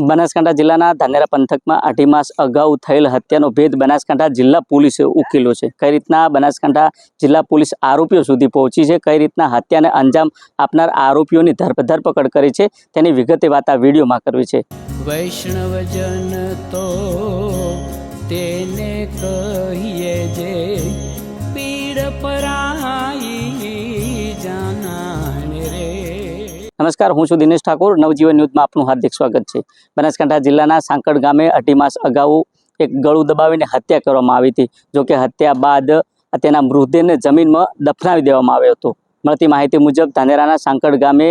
બનાસકાંઠા જિલ્લાના ધાનેરા પંથકમાં અઢી માસ અગાઉ થયેલ હત્યાનો ભેદ બનાસકાંઠા જિલ્લા પોલીસે ઉકેલ્યો છે. કઈ રીતના બનાસકાંઠા જિલ્લા પોલીસ આરોપીઓ સુધી પહોંચી છે? કઈ રીતના હત્યાને અંજામ આપનાર આરોપીઓની ધરપ- ધરપકડ કરી છે? તેની વિગતે વાત આ વિડીયોમાં કરવી છે. વૈષ્ણવજન તો તેને કહીએ પીડ પરાઈ નમસ્કાર, હું છું દિનેશ ઠાકોર. નવજીવન ન્યૂઝમાં આપનું હાર્દિક સ્વાગત છે. બનાસકાંઠા જિલ્લાના સાંકળ ગામે અઢી માસ અગાઉ એક ગળું દબાવીને હત્યા કરવામાં આવી હતી. જોકે હત્યા બાદ તેના મૃતદેહને જમીનમાં દફનાવી દેવામાં આવ્યો હતો. મળતી માહિતી મુજબ, ધાનેરાના સાંકળ ગામે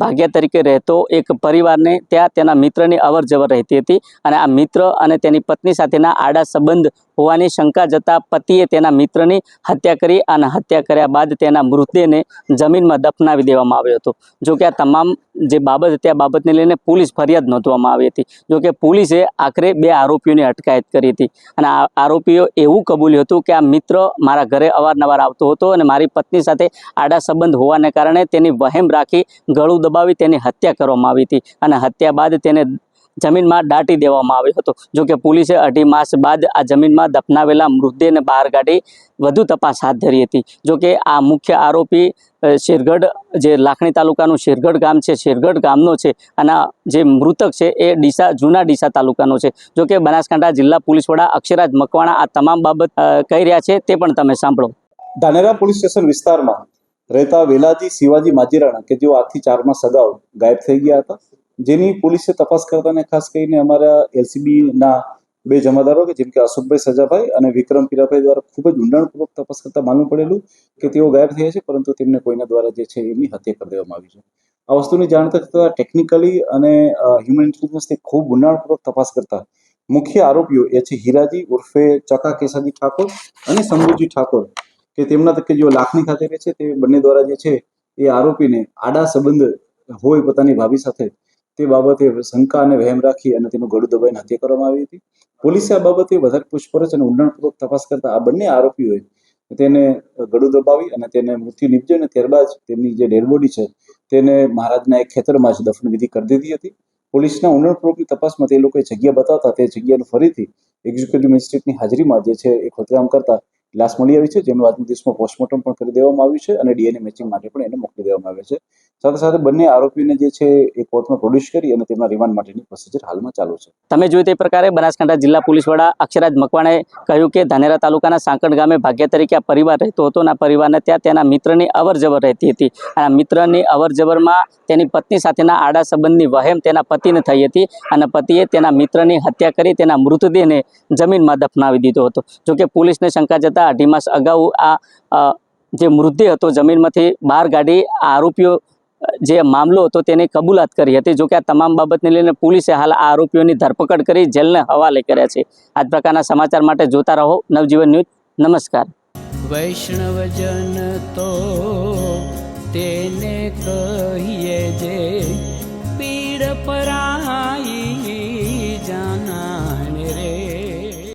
ભાગ્યા તરીકે રહેતો એક પરિવારને ત્યાં તેના મિત્રની અવર રહેતી હતી અને આ મિત્ર અને તેની પત્ની સાથેના આડા સંબંધ હોવાની શંકા જતા પતિએ તેના મિત્રની હત્યા કરી અને હત્યા કર્યા બાદ તેના મૃતદેહને જમીનમાં દફનાવી દેવામાં આવ્યો હતો. જોકે આ તમામ જે બાબત હતી, આ બાબતને લઈને પોલીસ ફરિયાદ નોંધવામાં આવી હતી. જો કે પોલીસે આખરે બે આરોપીઓની અટકાયત કરી હતી. અને આરોપીઓ એવું કબૂલ્યું હતું કે આ મિત્ર મારા ઘરે અવારનવાર આવતો હતો અને મારી પત્ની સાથે આડા સંબંધ હોવાને કારણે તેની વહેમ રાખી ગળું દબાવી તેની હત્યા કરવામાં આવી હતી. અને હત્યા બાદ તેને જમીનમાં દાટી દેવામાં આવ્યો હતો. જોકે પોલીસે અઢી માસ બાદ આ જમીનમાં દફનાવેલા મૃતદેહને બહાર કાઢી વધુ તપાસ હાથ ધરી હતી. જોકે આ મુખ્ય આરોપી શેરગઢ, જે લાખણી તાલુકાનું શેરગઢ ગામ છે, શેરગઢ ગામનો છે અને જે મૃતક છે એ ડીસા, જૂના ડીસા તાલુકાનો છે. જોકે બનાસકાંઠા જિલ્લા પોલીસ વડા અક્ષરાજ મકવાણા આ તમામ બાબત કહી રહ્યા છે તે પણ તમે સાંભળો. ધાનેરા પોલીસ સ્ટેશન વિસ્તારમાં રહેતા વેલાજી શિવાજી માજીરાણા, કે જેઓ આજથી ચારમાં સગાઉ ગાયબ થઈ ગયા હતા. જેની પોલીસે તપાસ કરતાને ખાસ કરીને અમારા એલસીબી ના બે જમાદારો કે જેમ કે અશોકભાઈ સજાભાઈ અને વિક્રમ પીરાભાઈ દ્વારા ખૂબ જ ઊંડાણપૂર્વક તપાસ કરતા માલુમ પડેલું કે તેઓ ગાયબ થયા છે, પરંતુ તેમને કોઈના દ્વારા જે છે એમની હત્યા કરી દેવામાં આવી છે. આ વસ્તુની જાણ થતા ટેકનિકલી અને હ્યુમન ઇન્ટેલિજન્સથી ખૂબ ઊંડાણપૂર્વક તપાસ કરતા મુખ્ય આરોપીઓ એ છે હીરાજી ઉર્ફે ચકા કેસાજી ઠાકોર અને શંભુજી ઠાકોર, કે તેમના તકે જેઓ લાખની ખાતે રહે છે તે બંને દ્વારા જે છે એ આરોપીને આડા સંબંધ હોય પોતાની ભાભી સાથે તે બાબતે શંકા અને વહેમ રાખી અને તેનું ગળું દબાઈને હત્યા કરવામાં આવી હતી. પોલીસે આ બાબતે વધારે પૂછપરછ અને ઊંડાણપૂર્વક તપાસ કરતા આ બંને આરોપીઓએ તેને ગળું દબાવી અને તેને મૃત્યુ નીપજ્યો અને ત્યારબાદ તેમની જે ડેડબોડી છે તેને મહારાજના એક ખેતરમાં જ દફન વિધિ કરી દીધી હતી. પોલીસના ઊંડાણપૂર્વકની તપાસમાં તે લોકોએ જગ્યા બતાવતા તે જગ્યાને ફરીથી એક્ઝિક્યુટિવ મેજિસ્ટ્રેટની હાજરીમાં જે છે એ ખોદકામ કરતા લાશ મળી આવી છે. જેનું આજના દિવસમાં પોસ્ટમોર્ટમ પણ કરી દેવામાં આવ્યું છે અને ડીએનએ મેચિંગ માટે પણ એને મોકલી દેવામાં આવે છે. સાથે સાથે બંને આરોપીને જે છે એ કોર્ટમાં પ્રોડ્યુસ કરી અને તેમના રિમાન્ડ માટેની પ્રોસિજર હાલમાં ચાલુ છે. તમે જોયું તે પ્રકારે બનાસકાંઠા જિલ્લા પોલીસ વડા અક્ષરાજ મકવાણાએ કહ્યું કે ધાનેરા તાલુકાના સાંકળ ગામે ભાગ્ય તરીકે આ પરિવાર રહેતો હતો અને આ પરિવારને ત્યાં તેના મિત્રની અવર જવર રહેતી હતી. અને આ મિત્રની અવર જવરમાં તેની પત્ની સાથેના આડા સંબંધની વહેમ તેના પતિને થઈ હતી અને પતિએ તેના મિત્રની હત્યા કરી તેના મૃતદેહને જમીનમાં દફનાવી દીધો હતો. જોકે પોલીસને શંકા જતાં અઢી માસ અગાઉ આ જે મૃતદેહ હતો જમીનમાંથી બહાર કાઢી આરોપીઓ જે મામલો હતો તેની કબૂલાત કરી હતી. જોકે આ તમામ બાબતને લઈને પોલીસે હાલ આ આરોપીઓની ધરપકડ કરી જેલને હવાલે કર્યા છે. આ પ્રકારના સમાચાર માટે જોતા રહો. નવજીવન ન્યૂઝ, નમસ્કાર. વૈષ્ણવજન તો તેને કહીએ જે પીડ પરા